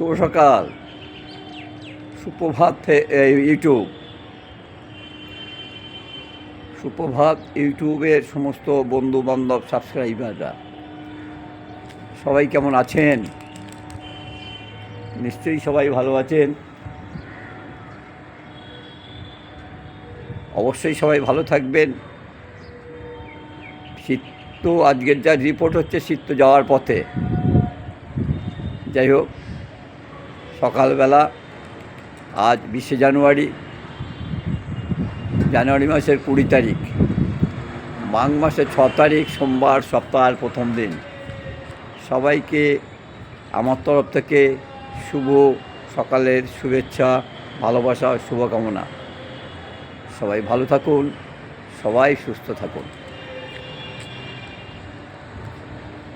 শুভ সকাল। সুপ্রভাত ইউটিউব সুপ্রভাত ইউটিউবের সমস্ত বন্ধু বান্ধব সাবস্ক্রাইবাররা সবাই কেমন আছেন? নিশ্চয়ই সবাই ভালো আছেন। অবশ্যই সবাই ভালো থাকবেন। শীত তো আজকের যা রিপোর্ট হচ্ছে শীত তো যাওয়ার পথে। যাই হোক সকালবেলা আজ বিশে জানুয়ারি জানুয়ারি মাসের কুড়ি তারিখ। মাঘ মাসের ছ তারিখ, সোমবার সপ্তাহের প্রথম দিন। সবাইকে আমার তরফ থেকে শুভ সকালের শুভেচ্ছা, ভালোবাসা, শুভকামনা। সবাই ভালো থাকুন, সবাই সুস্থ থাকুন।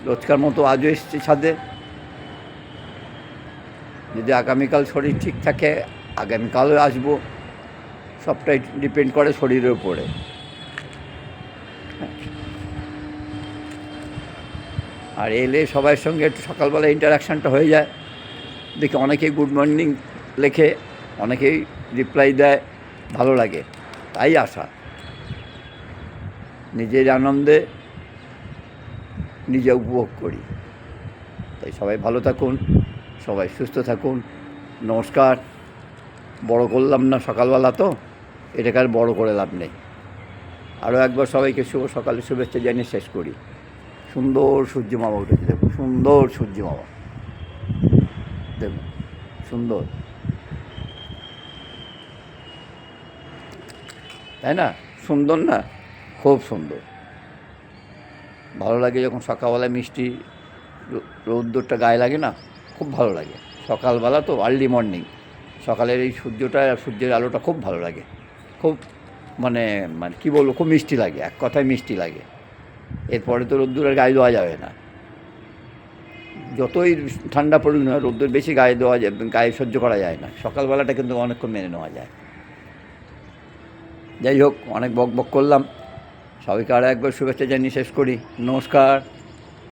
রোজকার মতো আজও এসছি ছাদে। যদি আগামীকাল শরীর ঠিক থাকে, আগামীকালও আসব। সবটাই ডিপেন্ড করে শরীরের উপরে। আর এলে সবার সঙ্গে একটু সকালবেলা ইন্টারাকশানটা হয়ে যায়। দেখি অনেকেই গুড মর্নিং লেখে, অনেকেই রিপ্লাই দেয়, ভালো লাগে। তাই আসা নিজের আনন্দে নিজে উপভোগ করি। তাই সবাই ভালো থাকুন। সবাই সুস্থ থাকুন। নমস্কার। বড় করলাম না সকালবেলা তো, এটাকে আর বড় করে লাভ নেই। আরও একবার সবাইকে শুভ সকালে, শুভেচ্ছা জানিয়ে শেষ করি। সুন্দর সূর্য মামা উঠেছে, দেখুন, সুন্দর সূর্য মামা। দেখুন, সুন্দর। তাই না? সুন্দর না? খুব সুন্দর। ভালো লাগে যখন সকালবেলা মিষ্টি রৌদ্রটা গায়ে লাগে না? খুব ভালো লাগে। সকালবেলা তো আর্লি মর্নিং সকালের এই সূর্যটা, সূর্যের আলোটা খুব ভালো লাগে। খুব মানে মানে কী বলব, খুব মিষ্টি লাগে, এক কথায় মিষ্টি লাগে। এরপরে তো রোদ্দুর আর গায়ে দেওয়া যাবে না। যতই ঠান্ডা পড়ুক না, রোদ্দুর বেশি গায়ে দেওয়া যায়, গায়ে সহ্য করা যায় না। সকালবেলাটা কিন্তু অনেকক্ষণ মেনে নেওয়া যায়। যাই হোক, অনেক বক বক করলাম। সবাইকে আরও একবার শুভেচ্ছা জানিয়ে শেষ করি। নমস্কার।